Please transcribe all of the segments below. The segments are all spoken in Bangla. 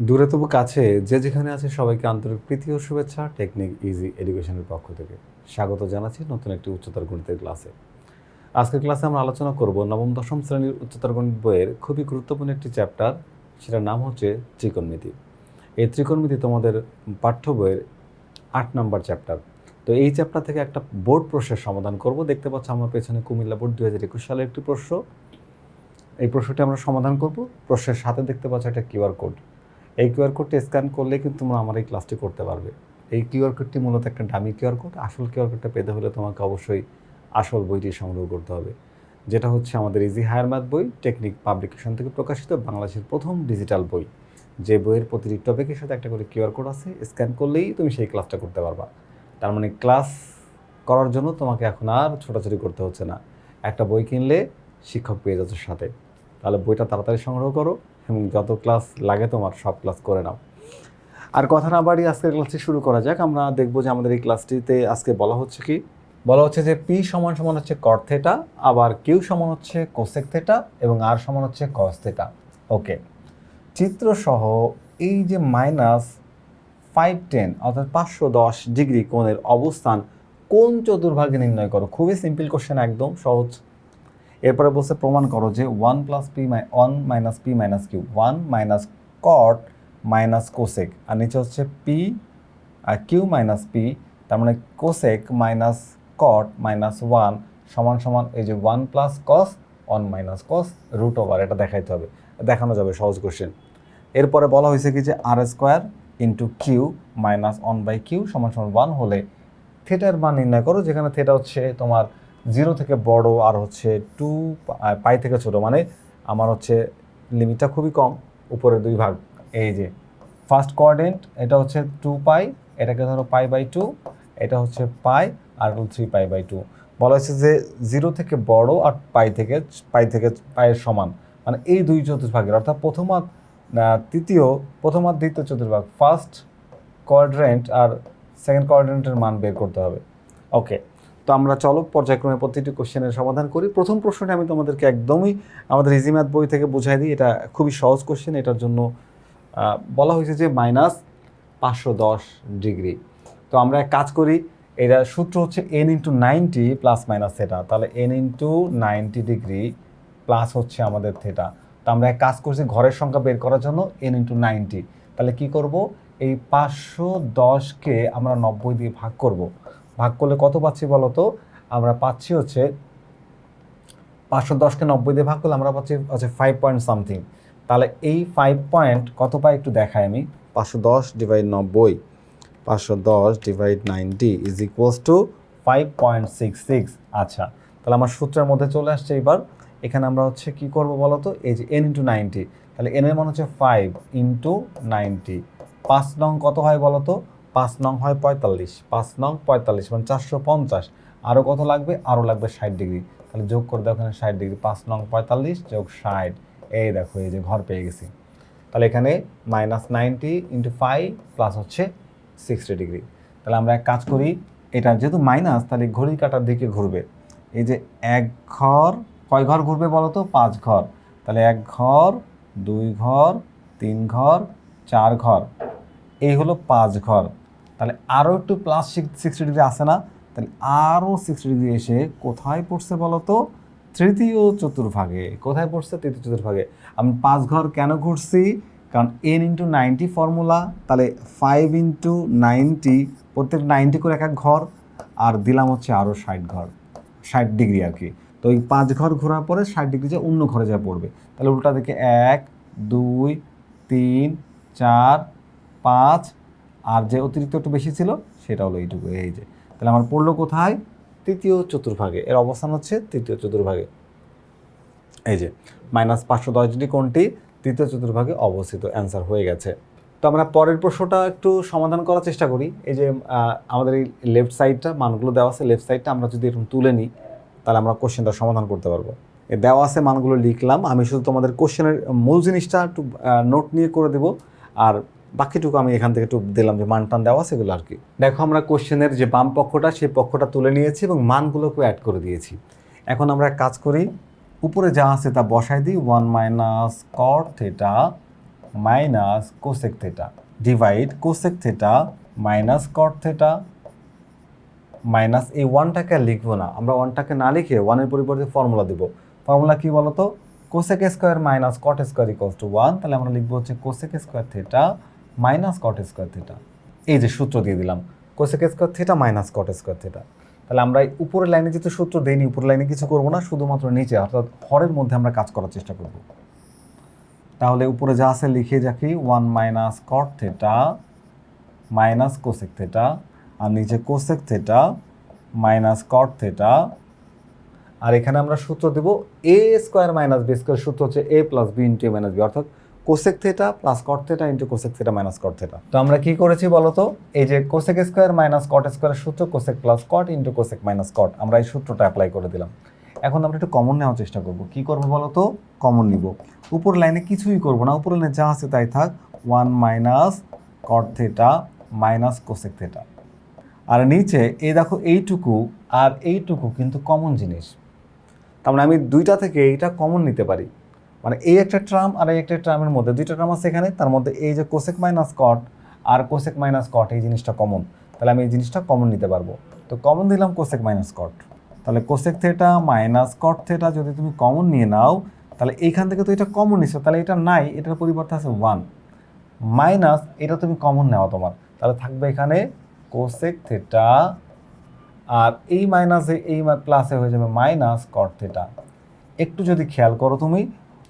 দূরে তবু কাছে, যে যেখানে আছে সবাইকে আন্তরিক প্রীতি ও শুভেচ্ছা, টেকনিক ইজি এডুকেশনের পক্ষ থেকে। স্বাগত জানাচ্ছি নতুন একটি উচ্চতর গণিতের ক্লাসে। আজকের ক্লাসে আমরা আলোচনা করব নবম, দশম শ্রেণির উচ্চতর গণিত বইয়ের খুবই গুরুত্বপূর্ণ একটি চ্যাপ্টার, সেটার নাম হচ্ছে ত্রিকোণমিতি। এই ত্রিকোণমিতি তোমাদের পাঠ্য বইয়ের আট নম্বর চ্যাপ্টার। তো এই চ্যাপ্টার থেকে একটা বোর্ড প্রশ্নের সমাধান করব। দেখতে পাচ্ছ আমার পেছনে কুমিল্লা বোর্ড দু হাজার একুশ সালের একটি প্রশ্ন। এই প্রশ্নটি আমরা সমাধান করব। প্রশ্নের সাথে দেখতে পাচ্ছ একটা কিউআর কোড। এই কিউআর কোডটি স্ক্যান করলে কিন্তু তোমরা আমার এই ক্লাসটি করতে পারবে। এই কিউআর কোডটি মূলত একটা ডামি কিউআর কোড আসল কিউআর কোডটা পেতে হলে তোমাকে অবশ্যই আসল বইটি সংগ্রহ করতে হবে। যেটা হচ্ছে আমাদের ইজি হায়ার ম্যাথ বই টেকনিক পাবলিকেশন থেকে প্রকাশিত বাংলাদেশের প্রথম ডিজিটাল বই। যে বইয়ের প্রতিটি টপিকের সাথে একটা করে কিউআর কোড আছে স্ক্যান করলেই তুমি সেই ক্লাসটা করতে পারবা। তার মানে ক্লাস করার জন্য তোমাকে এখন আর ছোটাছুটি করতে হচ্ছে না। একটা বই কিনলে শিক্ষক পেয়ে যাচ্ছে সাথে। তাহলে বইটা তাড়াতাড়ি সংগ্রহ করো। এবং যত ক্লাস লাগে তোমার, সব ক্লাস করে নাও। আর কথা না বাড়ি আজকের ক্লাসটি শুরু করা যাক, আমরা দেখব যে আমাদের এই ক্লাসটিতে আজকে বলা হচ্ছে কি? বলা হচ্ছে যে পি সমান সমান হচ্ছে কর থেটা আবার কিউ সমান হচ্ছে কোসেক থেটা এবং আর সমান হচ্ছে কস থেটা ওকে চিত্রসহ এই যে মাইনাস ফাইভ টেন অর্থাৎ পাঁচশো দশ ডিগ্রি কোণের অবস্থান কোন চতুর্ভাগে নির্ণয় করো? খুবই সিম্পল কোশ্চেন একদম সহজ। এরপরে বলছে, প্রমাণ করো যে one plus P my one minus P minus Q one minus cot minus cosec আর নিচে হচ্ছে পি আর কিউ মাইনাস পি তার মানে cosec minus cot minus one সমান সমান এই যে one plus cos one minus cos root over এটা দেখাইতে হবে, দেখানো যাবে সহজ কোশ্চেন এরপরে বলা হয়েছে কি যে R square into Q minus one by Q সমান সমান ওয়ান হলে থেটার মান নির্ণয় করো, যেখানে থেটা হচ্ছে তোমার জিরো থেকে বড় আর হচ্ছে টু পাই থেকে ছোট মানে আমার হচ্ছে লিমিটটা খুবই কম, উপরের দুই ভাগ। এই যে ফার্স্ট কোয়ার্ডেন্ট এটা হচ্ছে টু পাই এটাকে ধরো পাই বাই টু এটা হচ্ছে পাই আর থ্রি পাই বাই টু বলা হয়েছে যে জিরো থেকে বড় আর পাই থেকে পাই থেকে পায়ের সমান মানে এই দুই চতুর্ভাগের অর্থাৎ প্রথম আর তৃতীয়, প্রথম আর দ্বিতীয় চতুর্ভাগ ফার্স্ট কোয়াড্রেন্ট আর সেকেন্ড কোয়াড্রেন্টের মান বের করতে হবে। ওকে তো আমরা চলো পর্যায়ক্রমে প্রতিটি কোশ্চেনের সমাধান করি। প্রথম প্রশ্নটা আমি তোমাদেরকে একদমই আমাদের ইজি ম্যাথ বই থেকে বুঝাই দিই। এটা খুবই সহজ কোশ্চেন এটার জন্য বলা হয়েছে যে মাইনাস পাঁচশো দশ ডিগ্রি তো আমরা এক কাজ করি এটা সূত্র হচ্ছে N into ninety plus minus theta তাহলে N into ninety degree plus হচ্ছে আমাদের থেটা তো আমরা এক কাজ করছি ঘরের সংখ্যা বের করার জন্য এন ইন্টু নাইনটি তাহলে কী করব? এই পাঁচশো দশকে আমরা নব্বই দিয়ে ভাগ করব। ভাগ করলে কত পাচ্ছি বলো তো আমরা পাচ্ছি হচ্ছে পাঁচশো দশকে নব্বই দিয়ে ভাগ করলে আমরা পাচ্ছি হচ্ছে ফাইভ পয়েন্ট সামথিং তাহলে এই ফাইভ পয়েন্ট কত পাই একটু দেখাই আমি। পাঁচশো দশ ডিভাইড নব্বই। পাঁচশো দশ divide ninety is equals to five point six six আচ্ছা তাহলে আমার সূত্রের মধ্যে চলে আসছে এবার এখানে আমরা হচ্ছে কি করব বলো তো এই যে এন ইন্টু নাইনটি তাহলে এন এর মান হচ্ছে ফাইভ ইন্টু নাইনটি পাঁচ নং কত হয় বলো তো পাঁচ নং হয় পঁয়তাল্লিশ, পাঁচ নং পঁয়তাল্লিশ মানে চারশো পঞ্চাশ। আরও কত লাগবে? আরও লাগবে ষাট ডিগ্রি। তাহলে যোগ করে দাও এখানে ষাট ডিগ্রি, পাঁচ নং পঁয়তাল্লিশ যোগ ষাট। এই দেখো, এই যে ঘর পেয়ে গেছি। তাহলে এখানে minus ninety into five plus হচ্ছে সিক্সটি ডিগ্রি। তাহলে আমরা এক কাজ করি, এটা যেহেতু মাইনাস তাহলে ঘড়ি কাটার দিকে ঘুরবে। এই যে এক ঘর, কয় ঘর ঘুরবে বলো তো? পাঁচ ঘর। তাহলে এক ঘর, দুই ঘর, তিন ঘর, চার ঘর। এই হলো পাঁচ ঘর। তাহলে আরও একটু প্লাস সিক্সটি ডিগ্রি আসে না, তাহলে আরও সিক্সটি ডিগ্রি এসে কোথায় পড়ছে বলো তো তৃতীয় চতুর্ভাগে। কোথায় পড়ছে? তৃতীয় চতুর্ভাগে। আমি পাঁচ ঘর কেন ঘুরছি? কারণ এন ইন্টু নাইনটি ফর্মুলা তাহলে ফাইভ ইন্টু নাইনটি প্রত্যেক নাইনটি করে এক এক ঘর, আর দিলাম হচ্ছে আরও ষাট ঘর, ষাট ডিগ্রি আর কি। তো এই পাঁচ ঘর ঘোরার পরে ষাট ডিগ্রি যে অন্য ঘরে যা পড়বে। তাহলে উল্টা দিকে এক, দুই, তিন, চার, পাঁচ আর যে অতিরিক্ত একটু বেশি ছিল, সেটা হলো এইটুকু, এই যে। তাহলে আমার পড়ল কোথায়? তৃতীয় চতুর্ভাগে। এর অবস্থান হচ্ছে তৃতীয় চতুর্ভাগে। এই যে মাইনাস পাঁচশো দশ ডিগ্রি কোনটি তৃতীয় চতুর্ভাগে অবস্থিত। অ্যান্সার হয়ে গেছে। তো আমরা পরের প্রশ্নটা একটু সমাধান করার চেষ্টা করি। এই যে আমাদের এই লেফট সাইডটা মানগুলো দেওয়া আছে লেফট সাইডটা আমরা যদি এরকম তুলে নিই, তাহলে আমরা কোশ্চেনটা সমাধান করতে পারব। এ দেওয়া আছে মানগুলো লিখলাম। আমি শুধু তোমাদের কোশ্চেনের মূল জিনিসটা একটু নোট নিয়ে করে দেবো। আর বাকিটুকু আমি এখান থেকে একটু দিলাম যে মান টান দেওয়া সেগুলো আর কি। দেখো আমরা কোশ্চেনের যে বাম পক্ষটা, সেই পক্ষটা তুলে নিয়েছি এবং মানগুলোকে অ্যাড করে দিয়েছি। এখন আমরা কাজ করি, উপরে যা আছে তা বসাই দিই one minus cot theta minus cosec theta divide cosec theta minus cot theta minus এই ওয়ানটাকে লিখব না। আমরা ওয়ানটাকে না লিখে ওয়ানের পরিবর্তে ফর্মুলা দিব। ফর্মুলা কি বলতো? Cosec square minus cot square equals to one তাহলে আমরা লিখব হচ্ছে cosec square theta minus cot square theta এই যে সূত্র দিয়ে দিলাম cosec square theta minus cot square theta তাহলে আমরা উপরের লাইনে যেহেতু সূত্র দেইনি, উপরের লাইনে কিছু করব না, শুধুমাত্র নিচে, অর্থাৎ হরের মধ্যে আমরা কাজ করার চেষ্টা করব। তাহলে উপরে যা আছে লিখে রাখি one minus cot theta minus cosec theta আর নিচে cosec theta minus cot theta আর এখানে আমরা সূত্র দেব A square minus B square সূত্র হচ্ছে A plus B into minus B অর্থাৎ cosec theta plus cot theta into cosec theta minus cot theta তো আমরা কি করেছি বলতো? এই যে cosec square minus cot square সূত্র cosec plus cot into cosec minus cot আমরা এই সূত্রটা অ্যাপ্লাই করে দিলাম। এখন আমরা একটু কমন নেওয়ার চেষ্টা করব। কি করব বলতো? কমন নিব। উপর লাইনে কিছুই করব না উপর লাইনে যা আছে তাই থাক। One minus cot theta minus cosec theta আর নিচে, এই দেখো এইটুকু, আর এইটুকু কিন্তু কমন জিনিস। তার মানে আমি দুইটা থেকে এইটা কমন নিতে পারি। মানে এই একটা ট্রাম আর এই একটা ট্রামের মধ্যে, দুইটা ট্রাম আছে এখানে, তার মধ্যে এই যে কোসেক মাইনাস কট আর কোসেক মাইনাস কট এই জিনিসটা কমন তাহলে আমি এই জিনিসটা কমন নিতে পারব। তো কমন দিলাম কোসেক মাইনাস কট তাহলে cosec theta minus cot theta যদি তুমি কমন নিয়ে নাও, তাহলে এইখান থেকে তো এটা কমন নিছো, তাহলে এটা নাই, এটার পরিবর্তে আছে ওয়ান মাইনাস এটা তুমি কমন নেওয়া তোমার। তাহলে থাকবে এখানে কোসেক থেটা আর এই মাইনাসে এই প্লাসে হয়ে যাবে মাইনাস কট থেটা একটু যদি খেয়াল করো তুমি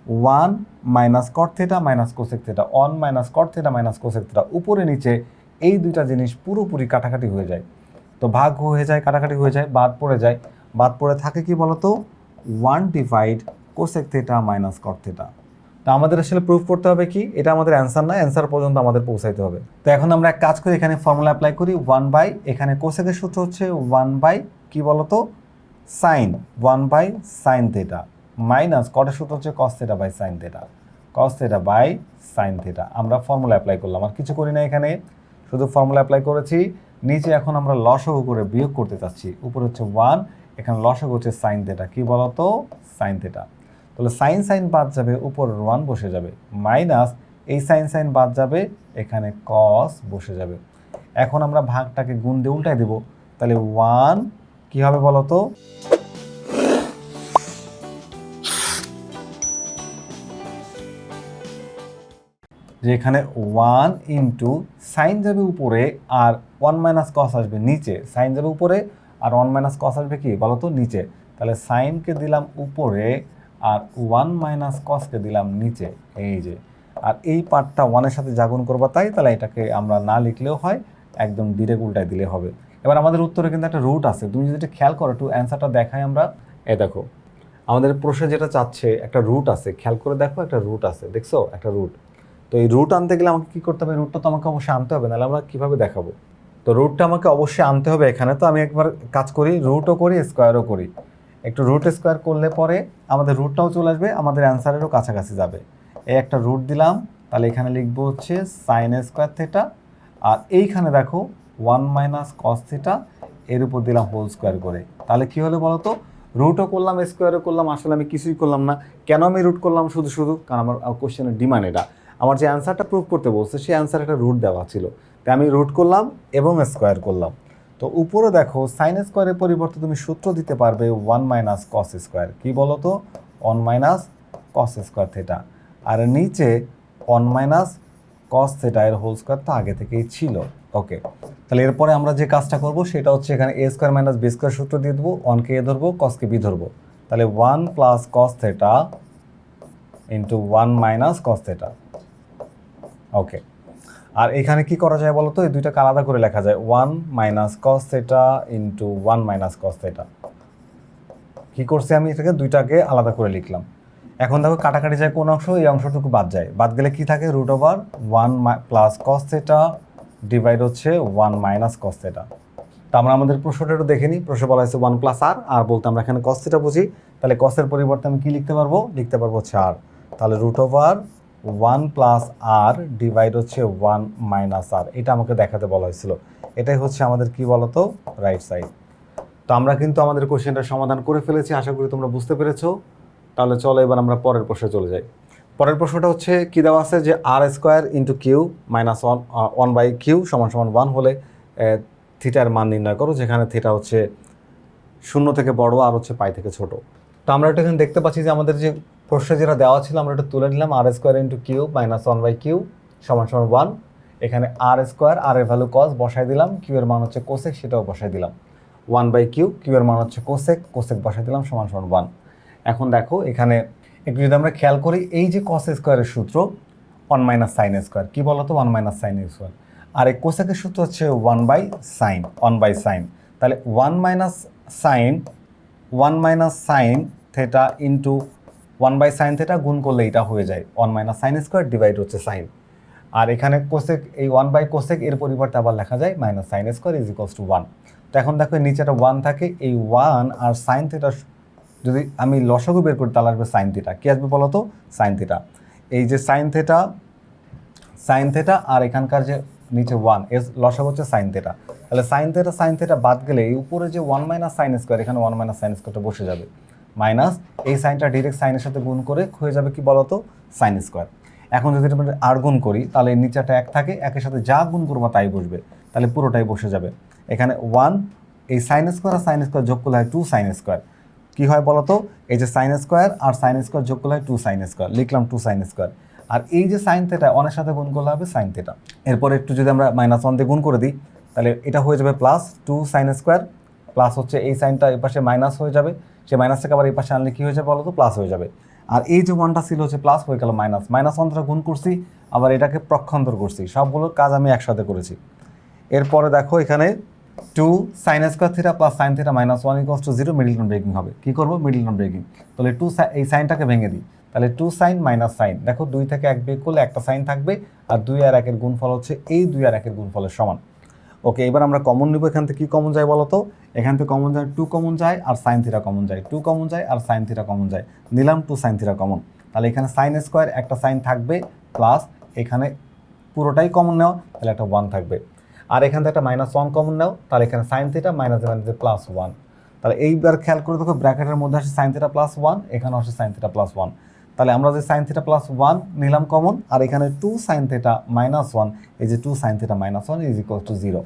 one minus cot theta minus cosec theta one minus cot theta minus cosec theta উপরে নিচে এই দুইটা জিনিস পুরোপুরি কাটাকাটি হয়ে যায়। তো ভাগ হয়ে যায়, কাটাকাটি হয়ে যায়, বাদ পড়ে যায়। বাদ পড়ে থাকে কি বলতো? One divide cosec theta minus cot theta তো আমাদের আসলে প্রুফ করতে হবে কি? এটা আমাদের অ্যান্সার না অ্যান্সার পর্যন্ত আমাদের পৌঁছাইতে হবে। তো এখন আমরা এক কাজ করি, এখানে ফর্মুলা অ্যাপ্লাই করি ওয়ান বাই এখানে কোসেকের সূত্র হচ্ছে ওয়ান বাই কি বলতো? Sine one by sine theta minus কটের সূত্র হচ্ছে cos theta by sine theta cos theta by sine theta আমরা ফর্মুলা অ্যাপ্লাই করলাম, আর কিছু করি না এখানে। শুধু ফর্মুলা অ্যাপ্লাই করেছি। নিচে এখন আমরা লসগু করে বিয়োগ করতে চাচ্ছি। উপরে হচ্ছে ওয়ান এখানে লসগু হচ্ছে সাইন থেটা কি বলতো? সাইন থেটা তাহলে সাইন সাইন বাদ যাবে, উপর ওয়ান বসে যাবে। মাইনাস এই সাইন সাইন বাদ যাবে, এখানে কস বসে যাবে। এখন আমরা ভাগটাকে গুণ দিয়ে উল্টাই দেব। তাহলে ওয়ান কি হবে বলতো? যে এখানে ওয়ান ইন্টু সাইন যাবে উপরে আর ওয়ান মাইনাস কস আসবে নিচে। সাইন যাবে উপরে আর ওয়ান মাইনাস কস আসবে কি? বলতো নিচে। তাহলে সাইনকে দিলাম উপরে আর ওয়ান মাইনাস কসকে দিলাম নিচে। এই যে। আর এই পার্টটা ওয়ানের সাথে জাগুন করবা তাই, তাহলে এটাকে আমরা না লিখলেও হয়, একদম ডিরেক্ট উল্টায় দিলে হবে। এবার আমাদের উত্তরে কিন্তু একটা রুট আছে। তুমি যদি এটা খেয়াল করো, একটু অ্যান্সারটা দেখাই আমরা। এ দেখো, আমাদের প্রশ্নে যেটা চাচ্ছে, একটা রুট আছে। খেয়াল করে দেখো একটা রুট আছে। দেখছ? একটা রুট তো এই রুট আনতে গেলে আমাকে কী করতে হবে? রুটটা তো আমাকে অবশ্যই আনতে হবে, নাহলে আমরা কীভাবে দেখাবো? তো রুটটা আমাকে অবশ্যই আনতে হবে এখানে। তো আমি একবার কাজ করি রুটও করি স্কোয়ারও করি। একটু রুট স্কোয়ার করলে পরে আমাদের রুটটাও চলে আসবে, আমাদের অ্যান্সারেরও কাছাকাছি যাবে। এই একটা রুট দিলাম, তাহলে এখানে লিখব হচ্ছে সাইন স্কোয়ার থেটা আর এইখানে দেখো ওয়ান মাইনাস কস থেটা এর উপর দিলাম হোল স্কোয়ার করে। তাহলে কী হলো বলো তো রুটও করলাম স্কোয়ারও করলাম, আসলে আমি কিছুই করলাম না। কেন আমি রুট করলাম শুধু শুধু? কারণ আমার কোশ্চেনের ডিমান্ড এটা। আমার যে অ্যান্সারটা প্রুভ করতে বলছে, সেই অ্যান্সার একটা রুট দেওয়া ছিল। তাই আমি রুট করলাম এবং স্কোয়ার করলাম। তো উপরে দেখো সাইন স্কোয়ারের পরিবর্তে তুমি সূত্র দিতে পারবে ওয়ান মাইনাস কস স্কোয়ার কী বলো তো one minus cos square theta আর নিচে ওয়ান মাইনাস কস থেটা এর হোল স্কোয়ার তো আগে থেকেই ছিল। ওকে তাহলে এরপরে আমরা যে কাজটা করব, সেটা হচ্ছে এখানে A square minus B square সূত্র দিয়ে দেবো ওয়ানকে এ ধরবো কসকে বি ধরবো। তাহলে one plus cos theta into one minus cos theta okay আর এখানে কি করা যায় বলতো? এই দুইটাকে আলাদা করে লেখা যায়। One minus cos theta into one minus cos theta কী করছি আমি? এটাকে দুইটাকে আলাদা করে লিখলাম। এখন দেখো কাটাকাটি যায় কোন অংশ, এই অংশটুকু বাদ যায়। বাদ গেলে কি থাকে? Root over one plus cos theta divide হচ্ছে ওয়ান মাইনাস কস থেটা তা আমরা আমাদের প্রশ্নটা একটু দেখে নিই। প্রশ্ন বলা হয়েছে ওয়ান প্লাস আর আর বলতে আমরা এখানে কস থেটা বুঝি। তাহলে কসের পরিবর্তে আমি কি লিখতে পারব? লিখতে পারব হচ্ছে আর তাহলে root over one plus R divide হচ্ছে ওয়ান মাইনাস আর এটা আমাকে দেখাতে বলা হয়েছিল। এটাই হচ্ছে আমাদের কি বলতো? রাইট সাইড তো আমরা কিন্তু আমাদের কোশ্চেনটা সমাধান করে ফেলেছি, আশা করি তোমরা বুঝতে পেরেছ। তাহলে চলো এবার আমরা পরের প্রশ্নে চলে যাই। পরের প্রশ্নটা হচ্ছে, কি দেওয়া আছে যে R square into Q minus one one by Q সমান সমান ওয়ান হলে থিটার মান নির্ণয় করো, যেখানে থিটা হচ্ছে শূন্য থেকে বড়, আর হচ্ছে পাই থেকে ছোট। তো আমরা এটা এখানে দেখতে পাচ্ছি যে আমাদের যে প্রশ্নে যেটা দেওয়া ছিল, আমরা এটা তুলে নিলাম R square into Q minus one by Q সমান সমান ওয়ান এখানে আর স্কোয়ার আর এর ভ্যালু কস বসাই দিলাম কিউ এর মান হচ্ছে কোসেক সেটাও বসাই দিলাম। ওয়ান বাই কিউ কিউ এর মান হচ্ছে কোসেক কোসেক বসাই দিলাম, সমান সমান ওয়ান এখন দেখো, এখানে একটু যদি আমরা খেয়াল করি, এই যে কস স্কোয়ারের সূত্র ওয়ান মাইনাস সাইন স্কোয়ার কী বলতো? ওয়ান মাইনাস সাইন স্কোয়ার আর এই কোসেকের সূত্র হচ্ছে one by sine one by sine তাহলে one minus sine one minus sine theta into one by sine theta গুণ করলে এটা হয়ে যায়। One minus sine square divide হচ্ছে সাইন আর এখানে কোসেক এই ওয়ান বাই কোসেক এর পরিবর্তে আবার লেখা যায় minus sine square is equals to one তো এখন দেখো নিচে একটা ওয়ান থাকে, এই ওয়ান আর সাইন থেটা যদি আমি লসগু বের করি, তাহলে আসবে সাইন থিটা কী আসবে বলো তো সাইন থিটা এই যে সাইন থেটা সাইন থেটা আর এখানকার যে নিচে ওয়ানের লসাগু হচ্ছে সাইন থেটা তাহলে সাইন থেটা সাইন থেটা বাদ গেলে এই উপরে যে ওয়ান মাইনাস সাইন স্কোয়ার এখানে ওয়ান মাইনাস সাইন স্কোয়ারটা বসে যাবে। মাইনাস এই সাইনটা ডিরেক্ট সাইনের সাথে গুণ করে হয়ে যাবে কি বলতো? সাইন স্কোয়ার এখন যদি আমরা আর গুণ করি, তাহলে নিচেটা এক থাকে, একের সাথে যা গুণ করব তাই বসবে। তাহলে পুরোটাই বসে যাবে। এখানে ওয়ান এই সাইন স্কোয়ার আর সাইন স্কোয়ার যোগ করলে হয় টু সাইন স্কোয়ার কী হয় বলতো? এই যে সাইন স্কোয়ার আর সাইন স্কোয়ার যোগ করলে হয় টু সাইন স্কোয়ার লিখলাম টু সাইন স্কোয়ার আর এই যে সাইন থেটা অনের সাথে গুণ করলে হবে সাইন থেটা এরপর একটু যদি আমরা মাইনাস ওয়ান দিয়ে গুণ করে দিই, তাহলে এটা হয়ে যাবে plus two sine square plus হচ্ছে এই সাইনটা এই পাশে মাইনাস হয়ে যাবে। সে মাইনাস থেকে আবার এই পাশে আনলে কী হয়ে যাবে বলো তো প্লাস হয়ে যাবে। আর এই যে ওয়ানটা ছিল হচ্ছে প্লাস হয়ে গেল মাইনাস মাইনাস ওয়ানটা গুণ করছি, আবার এটাকে প্রক্ষান্তর করছি। সবগুলোর কাজ আমি একসাথে করেছি। এরপরে দেখো এখানে two sine square theta plus sine theta minus one equals to zero middle term breaking হবে। কী করব? মিডিল টার্ম ব্রেকিং তাহলে টু এই সাইনটাকে ভেঙে দিই। তাহলে টু সাইন মাইনাস সাইন দেখো দুই থেকে এক বিয়োগ করলে একটা সাইন থাকবে, আর দুই আর একের গুণফল হচ্ছে এই দুই আর একের গুণফলের সমান। ওকে এবার আমরা কমন নিব, এখান থেকে কী কমন যায় বলো তো এখান থেকে কমন যায় টু কমন যায়, আর সাইন থিটা কমন যায়। টু কমন যায়, আর সাইন থিটা কমন যায়। নিলাম টু সাইন থিটা কমন তাহলে এখানে সাইন স্কোয়ার একটা সাইন থাকবে প্লাস এখানে পুরোটাই কমন নেওয়া, তাহলে একটা ওয়ান থাকবে। আর এখান থেকে একটা মাইনাস ওয়ান কমন নাও, তাহলে এখানে sine theta minus minus plus one তাহলে এইবার খেয়াল করে দেখো ব্র্যাকেটের মধ্যে আসে সাইন থিটা প্লাস ওয়ান এখানে আসে সাইন থিটা প্লাস ওয়ান তাহলে আমরা যে সাইন থিটা প্লাস ওয়ান নিলাম কমন আর এখানে two sine theta minus one এই যে two sine theta minus one is equal to zero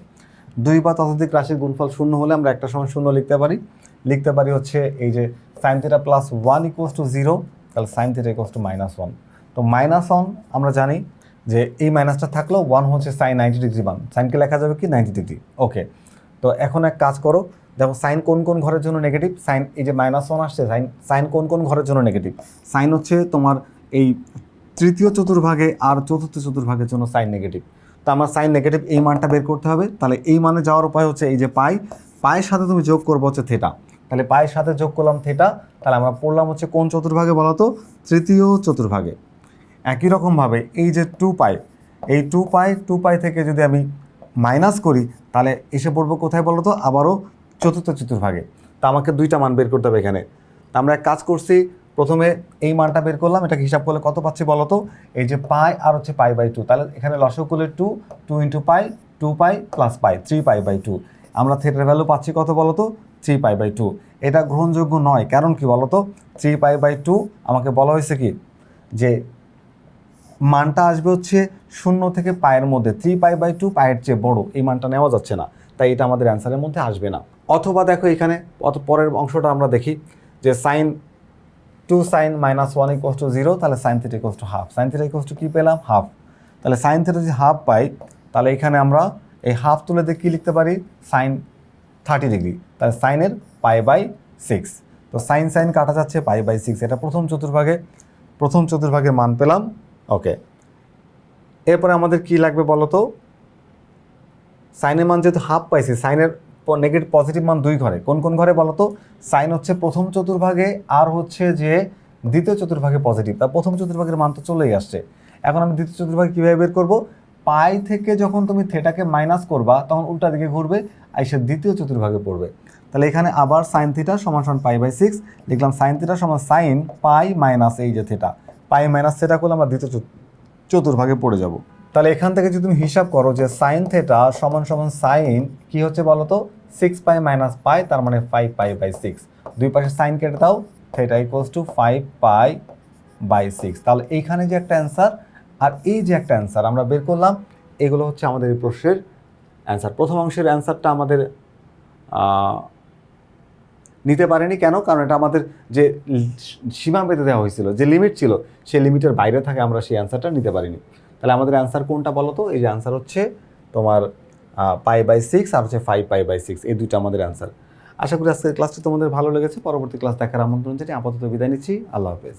দুই বা ততোধিক রাশির গুণফল শূন্য হলে আমরা একটা সময় শূন্য লিখতে পারি। লিখতে পারি হচ্ছে এই যে sine theta plus one equals to zero তাহলে sine theta equals to minus one তো মাইনাস ওয়ান আমরা জানি যে এই মাইনাসটা থাকলেও ওয়ান হচ্ছে সাইন নাইনটি ডিগ্রি মান সাইনকে লেখা যাবে কি? নাইনটি ডিগ্রি ওকে তো এখন এক কাজ করো দেখো, সাইন কোন কোন ঘরের জন্য নেগেটিভ সাইন এই যে মাইনাস ওয়ান আসছে, সাইন সাইন কোন কোন ঘরের জন্য নেগেটিভ সাইন হচ্ছে তোমার এই তৃতীয় চতুর্ভাগে আর চতুর্থ চতুর্ভাগের জন্য সাইন নেগেটিভ তো আমার সাইন নেগেটিভ এই মানটা বের করতে হবে। তাহলে এই মানে যাওয়ার উপায় হচ্ছে এই যে পাই। পায়ের সাথে তুমি যোগ করব হচ্ছে থেটা তাহলে পায়ের সাথে যোগ করলাম থেটা তাহলে আমরা পড়লাম হচ্ছে কোন চতুর্ভাগে বলো তো? তৃতীয় চতুর্ভাগে। একই রকমভাবে এই যে টু পাই, এই টু পাই টু পাই থেকে যদি আমি মাইনাস করি, তাহলে এসে পড়ব কোথায় বলো তো? আবারও চতুর্থ চতুর্ভাগে। তা আমাকে দুইটা মান বের করতে হবে এখানে। তা আমরা এক কাজ করছি, প্রথমে এই মানটা বের করলাম, এটাকে হিসাব করলে কত পাচ্ছি বলো তো? এই যে পাই আর হচ্ছে পাই বাই টু। তাহলে এখানে লসক করলে two two into pi, two pi plus pi, three pi by two. আমরা থিয়েটার ভ্যালু পাচ্ছি কত বলো তো? Three pi by two. এটা গ্রহণযোগ্য নয়, কারণ কি বলো তো? থ্রি পাই বাই টু, আমাকে বলা হয়েছে কি? যে মানটা আসবে হচ্ছে শূন্য থেকে পায়ের মধ্যে। থ্রি পাই বাই টু পায়ের চেয়ে বড়। এই মানটা নেওয়া যাচ্ছে না। তাই এটা আমাদের অ্যান্সারের মধ্যে আসবে না। অথবা দেখো এখানে অত পরের অংশটা আমরা দেখি যে sine two sine minus one equals to zero তাহলে sine theta equals to half sine theta equals to কী পেলাম? হাফ তাহলে সাইন থিটা যদি হাফ পাই, তাহলে এখানে আমরা এই হাফ তুলে দিয়ে কী লিখতে পারি? সাইন থার্টি ডিগ্রি তাহলে সাইনের পাই বাই সিক্স তো সাইন সাইন কাটা যাচ্ছে পাই বাই সিক্স এটা প্রথম চতুর্ভাগে, প্রথম চতুর্ভাগের মান পেলাম। ওকে এরপরে আমাদের কি লাগবে বলো তো সাইনের মান যেহেতু হাফ পাইছি সাইনের নেগেটিভ পজিটিভ মান দুই ঘরে। কোন কোন ঘরে বলো তো সাইন হচ্ছে প্রথম চতুর্ভাগে, আর হচ্ছে যে দ্বিতীয় চতুর্ভাগে পজিটিভ তা প্রথম চতুর্ভাগের মান তো চলেই আসছে। এখন আমি দ্বিতীয় চতুর্ভাগে কীভাবে বের করব? পাই থেকে যখন তুমি থেটাকে মাইনাস করবা, তখন উল্টা দিকে ঘুরবে, আর সে দ্বিতীয় চতুর্ভাগে পড়বে। তাহলে এখানে আবার সাইন থিটা সমান সমান পাই বাই সিক্স লিখলাম সাইন থিটা সমান সাইন পাই মাইনাস এই যে থেটা পাই মাইনাস থেটা করলে আমরা দ্বিতীয় চতু- চতুর্ভাগে পড়ে যাব। তাহলে এখান থেকে যদি তুমি হিসাব করো যে সাইন থেটা সমান সমান সাইন কি হচ্ছে বলো তো সিক্স পাই মাইনাস পাই তার মানে ফাইভ পাই বাই সিক্স দুই পাশে সাইন কেটে দাও theta equals to five pi by six তাহলে এইখানে যে একটা অ্যান্সার আর এই যে একটা অ্যান্সার আমরা বের করলাম, এগুলো হচ্ছে আমাদের এই প্রশ্নের অ্যান্সার প্রথম অংশের অ্যান্সারটা আমাদের নিতে পারেনি কেন? কারণ এটা আমাদের যে সীমা বেঁধে দেওয়া হয়েছিল, যে লিমিট ছিল, সেই লিমিটের বাইরে থাকে আমরা সেই অ্যান্সারটা নিতে পারিনি। তাহলে আমাদের অ্যান্সার কোনটা বলো তো? এই যে অ্যান্সার হচ্ছে তোমার পাই বাই সিক্স আর হচ্ছে ফাইভ পাই বাই সিক্স এই দুটো আমাদের অ্যান্সার আশা করি আজকের ক্লাসটি তোমাদের ভালো লেগেছে। পরবর্তী ক্লাস দেখার আমন্ত্রণ জানিয়ে আপাতত বিদায় নিচ্ছি। আল্লাহ হাফেজ।